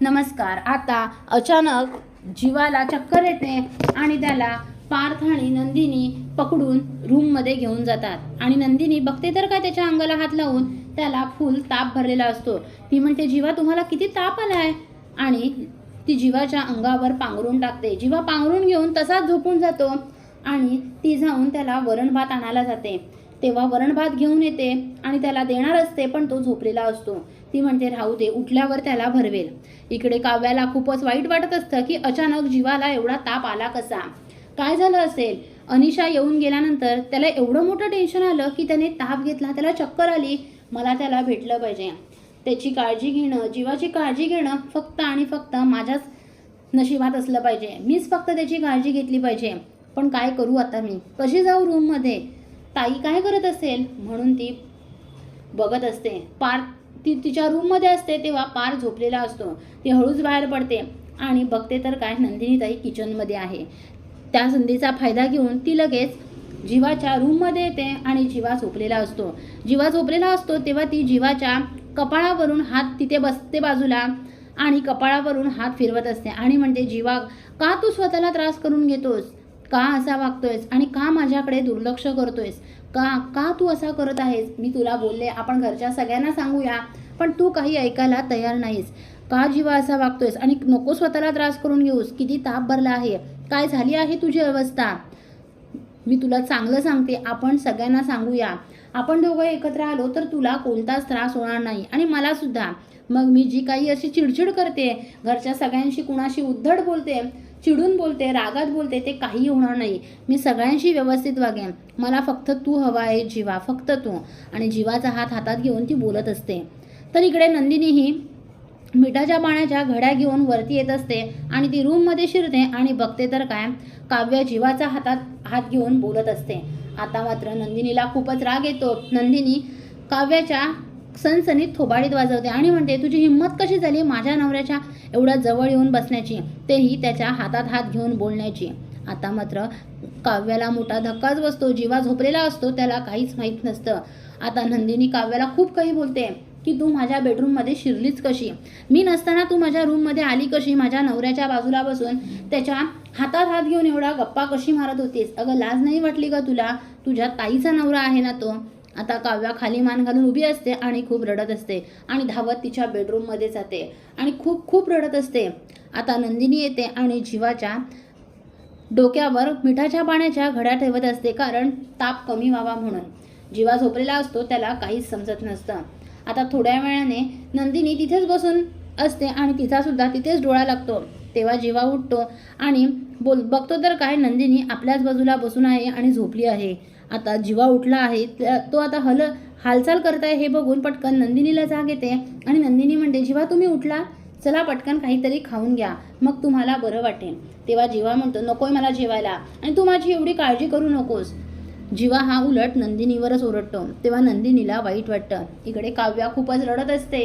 नमस्कार. आता अचानक जीवाला चक्कर येते आणि त्याला पार्थ आणि नंदिनी पकडून रूममध्ये घेऊन जातात. आणि नंदिनी बघते तर काय त्याच्या अंगाला हात लावून त्याला फुल ताप भरलेला असतो. ती म्हणते जीवा तुम्हाला किती ताप आला आहे आणि ती जीवाच्या अंगावर पांघरून टाकते. जीवा पांघरून घेऊन तसाच झोपून जातो आणि ती जाऊन त्याला वरण भात आणायला जाते. तेव्हा वरणभात घेऊन येते आणि त्याला देणार असते पण तो झोपलेला असतो. ती म्हणते राहू दे उठल्यावर त्याला भरवेल. इकडे काव्याला खूपच वाईट वाटत असतं की अचानक जीवाला एवढा ताप आला कसा? काय झालं असेल? अनिशा येऊन गेल्यानंतर त्याला एवढं मोठं टेन्शन आलं की त्याने ताप घेतला त्याला चक्कर आली. मला त्याला भेटलं पाहिजे. त्याची काळजी घेणं जीवाची काळजी घेणं फक्त आणि फक्त माझ्याच नशिबात असलं पाहिजे. मीच फक्त त्याची काळजी घेतली पाहिजे. पण काय करू आता मी? कशी जाऊ रूममध्ये ताई काय करत असेल? म्हणून ती बघत असते. पार ती तिच्या रूममध्ये असते तेव्हा पार झोपलेला असतो. ती हळूच बाहेर पडते. आणि बघते तर काय नंदिनी ताई किचनमध्ये आहे. त्या संधीचा फायदा घेऊन ती लगेच जीवाच्या रूममध्ये येते आणि जीवा झोपलेला असतो. जीवा झोपलेला असतो तेव्हा ती जीवाच्या कपाळावरून हात तिथे बसते बाजूला आणि कपाळावरून हात फिरवत असते. आणि म्हणते जीवा का तू स्वतःला त्रास करून घेतोस? का असा वागतोयस आणि का माझ्याकडे दुर्लक्ष करतोयस? का का तू असा करत आहेस? मी तुला बोलले आपण घरच्या सगळ्यांना सांगूया पण तू काही ऐकायला तयार नाहीस. का जीवा असा वागतोयस? आणि नको स्वतःला त्रास करून घेऊस किती ताप भरला आहे. काय झाली आहे तुझी अवस्था? मी तुला चांगलं सांगते आपण सगळ्यांना सांगूया. आपण दोघं एकत्र आलो तर तुला कोणताच त्रास होणार नाही. आणि मला सुद्धा. मग मी जी काही अशी चिडचिड करते घरच्या सगळ्यांशी कुणाशी उद्धट बोलते चिडून बोलते रागात बोलते ते काही होणार नाही. मी सगळ्यांशी व्यवस्थित वागेन. मला फक्त तू हवा आहे जीवा फक्त तू. आणि जीवाचा हात हातात घेऊन ती बोलत असते. तर इकडे नंदिनीही मिठाच्या पाण्याच्या घड्या घेऊन वरती येत असते आणि ती रूममध्ये शिरते आणि बघते तर काय? काव्य जीवाचा हातात हात घेऊन बोलत असते. आता मात्र नंदिनीला खूपच राग येतो. नंदिनी काव्याच्या सणसणीत थोबाडीत वाजवते. आणि म्हणते तुझी हिंमत कशी झाली माझ्या नवऱ्याच्या एवढ्या जवळ येऊन बसण्याची? तेही त्याच्या हातात हात घेऊन बोलण्याची. आता मात्र काव्याला मोठा धक्काच बसतो. जीवा झोपलेला असतो त्याला काहीच माहीत नसतं. आता नंदिनी काव्याला खूप काही बोलते की तू माझ्या बेडरूममध्ये शिरलीच कशी? मी नसताना तू माझ्या रूममध्ये आली कशी? माझ्या नवऱ्याच्या बाजूला बसून त्याच्या हातात हात घेऊन एवढा गप्पा कशी मारत होतीस? अगं लाज नाही वाटली का तुला? तुझ्या ताईचा नवरा आहे ना तो? आता काव्या खाली मान घालून उभी असते आणि खूप रडत असते आणि धावत तिच्या बेडरूममध्ये जाते आणि खूप खूप रडत असते. आता नंदिनी येते आणि जीवाच्या डोक्यावर मिठाच्या पाण्याच्या घड्या ठेवत असते कारण ताप कमी व्हावा म्हणून. जीवा झोपलेला असतो त्याला काहीच समजत नसतं. आता थोड्या वेळाने नंदिनी तिथेच बसून असते आणि तिचा सुद्धा तिथेच डोळा लागतो. तेव्हा जेव्हा उठतो आणि बोल बघतो तर काय नंदिनी आपल्याच बाजूला बसून आहे आणि झोपली आहे. आता जीवा उठला आहे तो आता हल हालचाल करताय हे बघून पटकन नंदिनीला जाग येते आणि नंदिनी म्हणते जेव्हा तुम्ही उठला चला पटकन काहीतरी खाऊन घ्या मग तुम्हाला बरं वाटेल. तेव्हा जीवा म्हणतो नकोय मला जेवायला आणि तू माझी एवढी काळजी करू नकोस. जीवा हा उलट नंदिनीवरच ओरडतो. तेव्हा नंदिनीला वाईट वाटतं. इकडे काव्या खूपच रडत असते.